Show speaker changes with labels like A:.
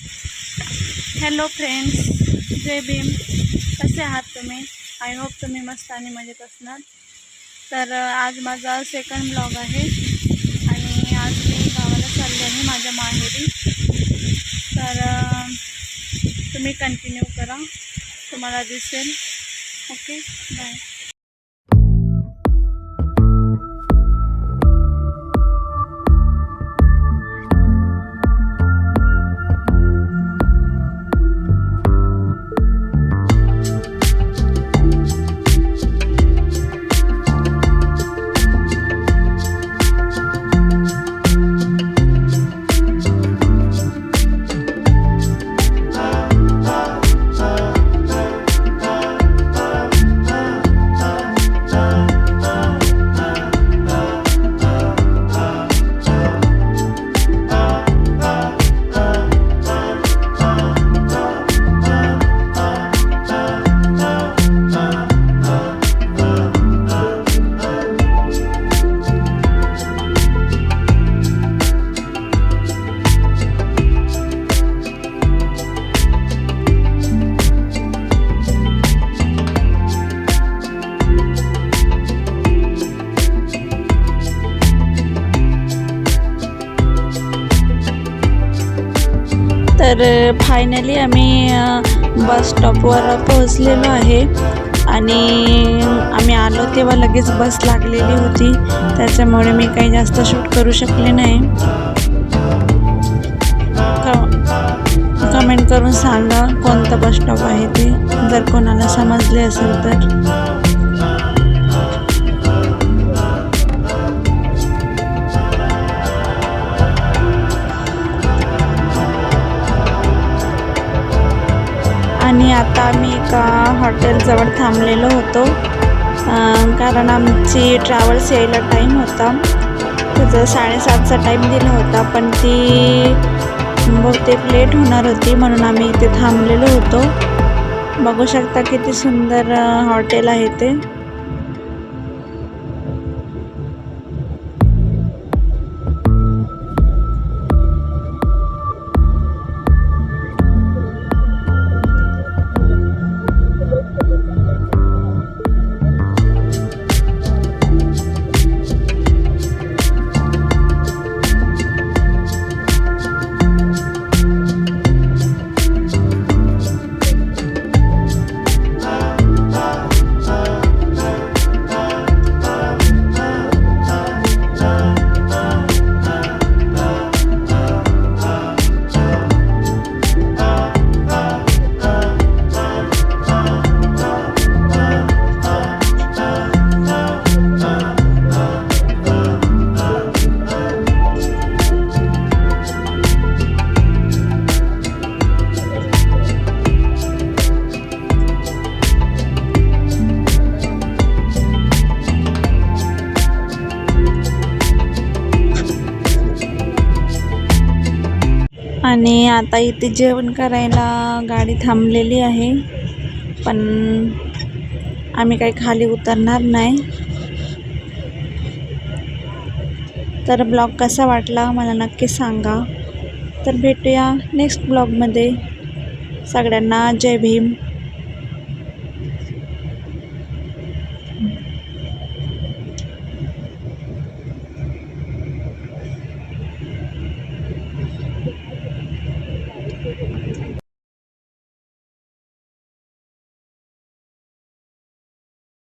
A: Hello friends जय भीम कसे आहात तुम्ही? आय होप तुम्ही मस्त आणि मजेत असणार. तर आज माझा सेकंड ब्लॉग आहे. आणि आज मी गावाला चालले आहे माझ्या माहेरी. तर तुम्ही कंटिन्यू करा. तुम्हाला दिसेल. ओके बाय तर फायनली आम्ही बस स्टॉपवर पोहोचलेलो आहे. आणि आम्ही आलो तेव्हा लगेच बस लागलेली होती. त्याच्यामुळे मी काही जास्त शूट करू शकले नाही. कमेंट करून सांगा कोणतं बस स्टॉप आहे ते. जर कोणाला समजले असेल तर. आणि आता आम्ही एका हॉटेलजवळ थांबलेलो होतो. कारण आमची ट्रॅव्हल्स यायला टाईम होता. तिचं साडेसातचा टाईम दिला होता पण ती बहुतेक लेट होणार होती म्हणून आम्ही इथे थांबलेलो होतो. बघू शकता किती सुंदर हॉटेल आहे ते. आणि आता इथे जेवण करायला गाडी थांबलेली आहे. पण आम्ही काही खाली उतरणार नाही. तर ब्लॉग कसा वाटला मला नक्की सांगा. तर भेटूया नेक्स्ट ब्लॉगमध्ये. सगळ्यांना जय भीम.